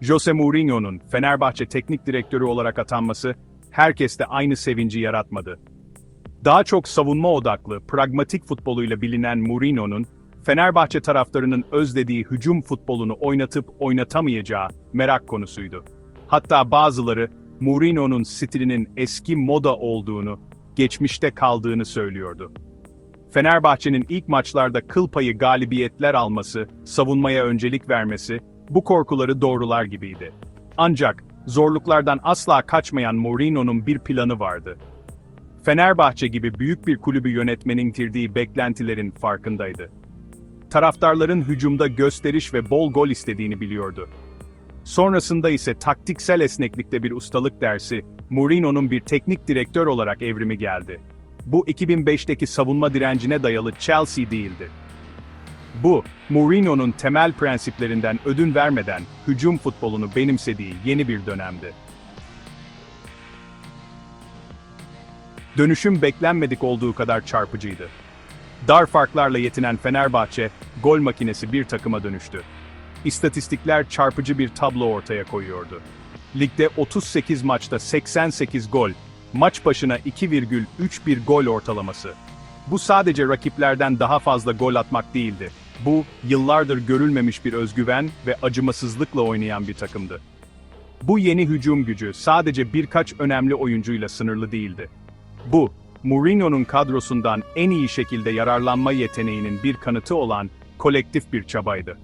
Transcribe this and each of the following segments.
Jose Mourinho'nun Fenerbahçe teknik direktörü olarak atanması herkeste aynı sevinci yaratmadı. Daha çok savunma odaklı, pragmatik futboluyla bilinen Mourinho'nun Fenerbahçe taraftarının özlediği hücum futbolunu oynatıp oynatamayacağı merak konusuydu. Hatta bazıları Mourinho'nun stilinin eski moda olduğunu, geçmişte kaldığını söylüyordu. Fenerbahçe'nin ilk maçlarda kıl payı galibiyetler alması, savunmaya öncelik vermesi, bu korkuları doğrular gibiydi. Ancak zorluklardan asla kaçmayan Mourinho'nun bir planı vardı. Fenerbahçe gibi büyük bir kulübü yönetmenin tirdiği beklentilerin farkındaydı. Taraftarların hücumda gösteriş ve bol gol istediğini biliyordu. Sonrasında ise taktiksel esneklikte bir ustalık dersi, Mourinho'nun bir teknik direktör olarak evrimi geldi. Bu 2005'teki savunma direncine dayalı Chelsea değildi. Bu, Mourinho'nun temel prensiplerinden ödün vermeden hücum futbolunu benimsediği yeni bir dönemdi. Dönüşüm beklenmedik olduğu kadar çarpıcıydı. Dar farklarla yetinen Fenerbahçe, gol makinesi bir takıma dönüştü. İstatistikler çarpıcı bir tablo ortaya koyuyordu. Ligde 38 maçta 88 gol, maç başına 2,31 gol ortalaması. Bu sadece rakiplerden daha fazla gol atmak değildi. Bu, yıllardır görülmemiş bir özgüven ve acımasızlıkla oynayan bir takımdı. Bu yeni hücum gücü sadece birkaç önemli oyuncuyla sınırlı değildi. Bu, Mourinho'nun kadrosundan en iyi şekilde yararlanma yeteneğinin bir kanıtı olan kolektif bir çabaydı.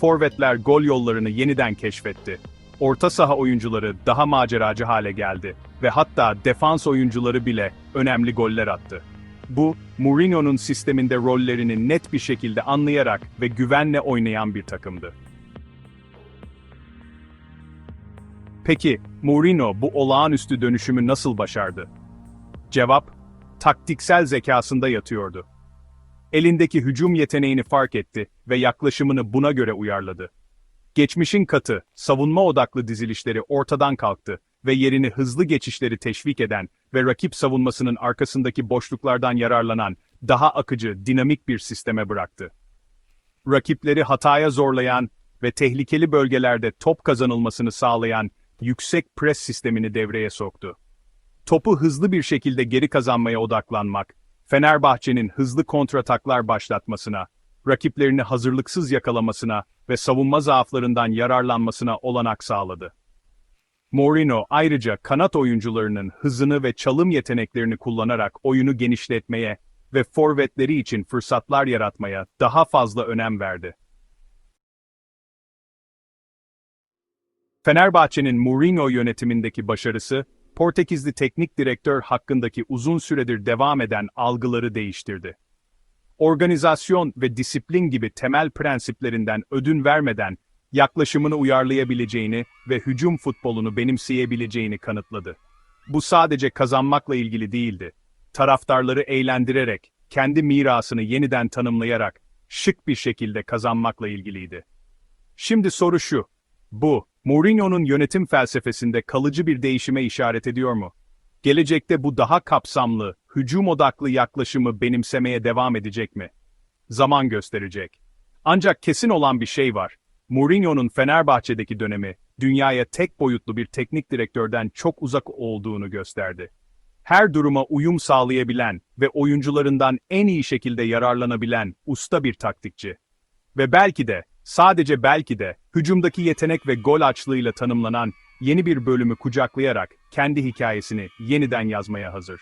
Forvetler gol yollarını yeniden keşfetti. Orta saha oyuncuları daha maceracı hale geldi ve hatta defans oyuncuları bile önemli goller attı. Bu, Mourinho'nun sisteminde rollerini net bir şekilde anlayarak ve güvenle oynayan bir takımdı. Peki, Mourinho bu olağanüstü dönüşümü nasıl başardı? Cevap, taktiksel zekasında yatıyordu. Elindeki hücum yeteneğini fark etti ve yaklaşımını buna göre uyarladı. Geçmişin katı, savunma odaklı dizilişleri ortadan kalktı ve yerini hızlı geçişleri teşvik eden ve rakip savunmasının arkasındaki boşluklardan yararlanan, daha akıcı, dinamik bir sisteme bıraktı. Rakipleri hataya zorlayan ve tehlikeli bölgelerde top kazanılmasını sağlayan yüksek pres sistemini devreye soktu. Topu hızlı bir şekilde geri kazanmaya odaklanmak, Fenerbahçe'nin hızlı kontrataklar başlatmasına, rakiplerini hazırlıksız yakalamasına ve savunma zaaflarından yararlanmasına olanak sağladı. Mourinho ayrıca kanat oyuncularının hızını ve çalım yeteneklerini kullanarak oyunu genişletmeye ve forvetleri için fırsatlar yaratmaya daha fazla önem verdi. Fenerbahçe'nin Mourinho yönetimindeki başarısı, Portekizli teknik direktör hakkındaki uzun süredir devam eden algıları değiştirdi. Organizasyon ve disiplin gibi temel prensiplerinden ödün vermeden yaklaşımını uyarlayabileceğini ve hücum futbolunu benimseyebileceğini kanıtladı. Bu sadece kazanmakla ilgili değildi. Taraftarları eğlendirerek, kendi mirasını yeniden tanımlayarak, şık bir şekilde kazanmakla ilgiliydi. Şimdi soru şu, bu, Mourinho'nun yönetim felsefesinde kalıcı bir değişime işaret ediyor mu? Gelecekte bu daha kapsamlı, hücum odaklı yaklaşımı benimsemeye devam edecek mi? Zaman gösterecek. Ancak kesin olan bir şey var. Mourinho'nun Fenerbahçe'deki dönemi, dünyaya tek boyutlu bir teknik direktörden çok uzak olduğunu gösterdi. Her duruma uyum sağlayabilen ve oyuncularından en iyi şekilde yararlanabilen usta bir taktikçi. Ve belki de, sadece belki de, hücumdaki yetenek ve gol açlığıyla tanımlanan yeni bir bölümü kucaklayarak kendi hikayesini yeniden yazmaya hazır.